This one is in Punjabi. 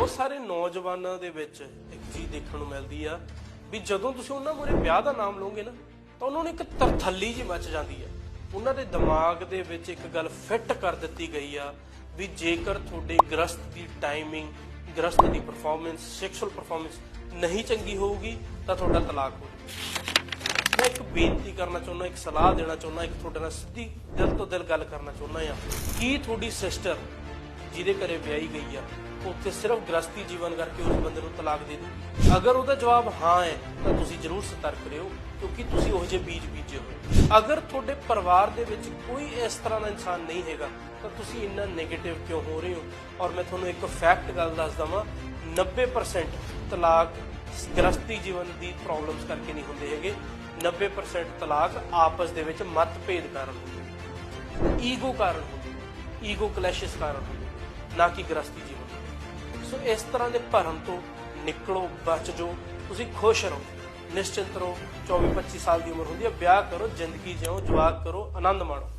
ਬਹੁਤ ਸਾਰੇ ਨੌਜਵਾਨਾਂ ਦੇ ਵਿੱਚ ਇੱਕ ਚੀਜ਼ ਦੇਖਣ ਨੂੰ ਮਿਲਦੀ ਆ ਵੀ ਜਦੋਂ ਤੁਸੀਂ ਉਹਨਾਂ ਮੂਹਰੇ ਵਿਆਹ ਦਾ ਨਾਮ ਲਓਗੇ ਨਾ, ਤਾਂ ਉਹਨਾਂ ਨੂੰ ਇੱਕ ਤਰਥੱਲੀ ਜੀ ਮੱਚ ਜਾਂਦੀ ਆ। ਉਹਨਾਂ ਦੇ ਦਿਮਾਗ ਦੇ ਵਿੱਚ ਇੱਕ ਗੱਲ ਫਿੱਟ ਕਰ ਦਿੱਤੀ ਗਈ ਆ ਵੀ ਜੇਕਰ ਤੁਹਾਡੇ ਗ੍ਰਸਤ ਦੀ ਟਾਈਮਿੰਗ ਗ੍ਰਸਤ ਦੀ ਪਰਫਾਰਮੈਂਸ ਸੈਕਸ਼ੂਅਲ ਪਰਫਾਰਮੈਂਸ ਨਹੀਂ ਚੰਗੀ ਹੋਊਗੀ, ਤਾਂ ਤੁਹਾਡਾ ਤਲਾਕ ਹੋ ਮੈਂ ਇੱਕ ਬੇਨਤੀ ਕਰਨਾ ਚਾਹੁੰਦਾ, ਇੱਕ ਸਲਾਹ ਦੇਣਾ ਚਾਹੁੰਦਾ, ਇੱਕ ਤੁਹਾਡੇ ਨਾਲ ਸਿੱਧੀ ਦਿਲ ਤੋਂ ਦਿਲ ਗੱਲ ਕਰਨਾ ਚਾਹੁੰਦਾ ਆ। ਕੀ ਤੁਹਾਡੀ ਸਿਸਟਰ ਜਿਹਦੇ ਘਰੇ ਵਿਆਹੀ ਗਈ ਆ ਉੱਥੇ ਸਿਰਫ ਗ੍ਰਸਤੀ ਜੀਵਨ ਕਰਕੇ ਉਸ ਬੰਦੇ ਨੂੰ ਤਲਾਕ ਦੇ ਦੂ ਅਗਰ ਉਹਦਾ ਜਵਾਬ ਹਾਂ ਹੈ, ਤਾਂ ਤੁਸੀਂ ਜ਼ਰੂਰ ਸਤਰਕ ਰਹੋ ਕਿਉਂਕਿ ਤੁਸੀਂ ਉਹ ਜਿਹੇ ਬੀਜ ਬੀਜੇ ਹੋ। ਅਗਰ ਤੁਹਾਡੇ ਪਰਿਵਾਰ ਦੇ ਵਿੱਚ ਕੋਈ ਇਸ ਤਰ੍ਹਾਂ ਦਾ ਇਨਸਾਨ ਨਹੀਂ ਹੈਗਾ, ਤਾਂ ਤੁਸੀਂ ਇੰਨਾ 네ਗੇਟਿਵ ਕਿਉਂ ਹੋ ਰਹੇ ਹੋ? ਔਰ ਮੈਂ ਤੁਹਾਨੂੰ ਇੱਕ ਫੈਕਟ ਗੱਲ ਦੱਸ ਦਵਾਂ 90% ਤਲਾਕ ਗ੍ਰਸਤੀ ਜੀਵਨ ਦੀ ਪ੍ਰੋਬਲਮਸ ਕਰਕੇ ਨਹੀਂ ਹੁੰਦੇ ਹੈਗੇ। 90% ਤਲਾਕ ਆਪਸ ਦੇ ਵਿੱਚ ਮਤਭੇਦ ਕਾਰਨ ਹੁੰਦੇ ਈਗੋ ਕਾਰਨ ਹੁੰਦੇ ਈਗੋ ਕਲੈਸ਼ਸ ਕਾਰਨ ਹੁੰਦੇ ਨਾ ਕਿ ਗ੍ਰਸਤੀ ਜੀਵਨ ਸੋ ਇਸ ਤਰ੍ਹਾਂ ਦੇ ਭਰਮ ਤੋਂ ਨਿਕਲੋ, ਬਚ ਜਾਓ। ਤੁਸੀਂ ਖੁਸ਼ ਰਹੋ। ਨਿਸ਼ਚਿੰਤ ਰਹੋ। 24 25 ਸਾਲ ਦੀ ਉਮਰ ਹੁੰਦੀ ਹੈ। ਵਿਆਹ ਕਰੋ, ਜ਼ਿੰਦਗੀ ਜਿਓ ਜਵਾਕ ਕਰੋ, ਆਨੰਦ ਮਾਣੋ।